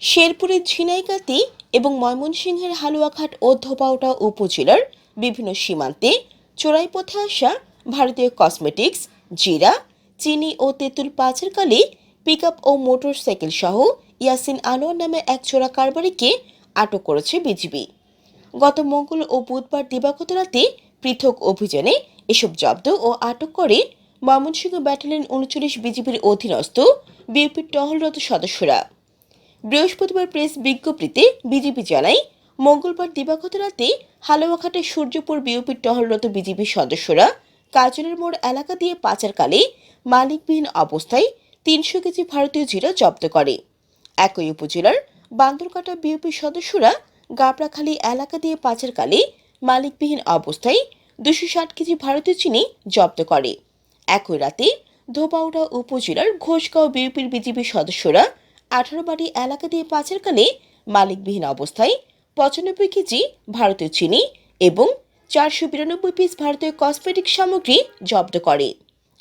শেরপুরের ঝিনাইগাতি এবং ময়মনসিংহের হালুয়াঘাট ও ধোপাউটা উপজেলার বিভিন্ন সীমান্তে চোরাই পথে আসা ভারতীয় কসমেটিক্স, জিরা, চিনি ও তেঁতুল পাচারকালে পিক আপ ও মোটরসাইকেল সহ ইয়াসিন আনোয়ার নামে এক চোরা কারবারিকে আটক করেছে বিজিবি। গত মঙ্গল ও বুধবার দিবাগত রাতে পৃথক অভিযানে এসব জব্দ ও আটক করে ময়মনসিংহ ব্যাটালিয়ন উনচল্লিশ বিজিবির অধীনস্থ বিএপির টহলরত সদস্যরা। বৃহস্পতিবার প্রেস বিজ্ঞপ্তিতে বিজেপি জানায়, মঙ্গলবার দিবাগত রাতে হালুয়াঘাটের সূর্যপুর বিওপির টহলরত বিজেপি সদস্যরা কাজলের মোড় এলাকা দিয়ে পাচারকালে মালিকবিহীন অবস্থায় তিনশো কেজি ভারতীয় জিরা জব্দ করে। একই উপজেলার বান্দরকাটা বিওপির সদস্যরা গাবড়াখালী এলাকা দিয়ে পাচারকালে মালিকবিহীন অবস্থায় দুশো ষাট কেজি ভারতীয় চিনি জব্দ করে। একই রাতে ধোপাউড়া উপজেলার ঘোষগাঁও বিউপির বিজেপি সদস্যরা আঠারো বাড়ি এলাকা দিয়ে পাচারকালে মালিকবিহীন অবস্থায়, পঁচানব্বই কেজি ভারতীয় চিনি এবং চারশো বিরানব্বই পিস ভারতীয় কসমেটিক সামগ্রী জব্দ করে।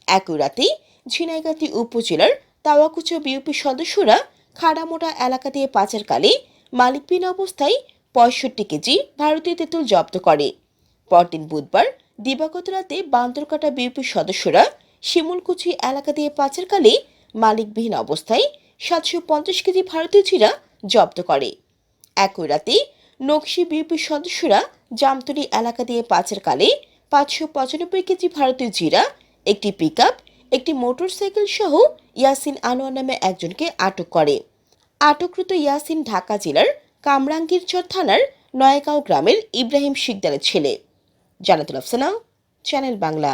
একই রাতে ঝিনাইগাতি উপজেলার তাওয়াকুচা বিউপি সদস্যরা খাড়ামোড়া এলাকা দিয়ে পাচারকালে মালিকবিহীন অবস্থায় পঁয়ষট্টি কেজি ভারতীয় তেঁতুল জব্দ করে। পরদিন বুধবার, দিবাগত রাতে বান্দরকাটা বিউপির সদস্যরা শিমুলকুচি এলাকা দিয়ে পাচারকালে মালিকবিহীন অবস্থায় সাতশো পঞ্চাশ কেজি ভারতীয় জিরা জব্দ করে। একই রাতে নকশি বিউপির সদস্যরা জামতলি এলাকা দিয়ে পাচারকালে পাঁচশো পঁচানব্বই কেজি ভারতীয় জিরা একটি পিক একটি মোটরসাইকেল সহ ইয়াসিন আনোয়ার নামে একজনকে আটক করে। আটককৃত ইয়াসিন ঢাকা জেলার কামরাঙ্গীরচর থানার নয়াগাঁও গ্রামের ইব্রাহিম শিকদারের ছেলে। জানাতুল আফসানা, চ্যানেল বাংলা।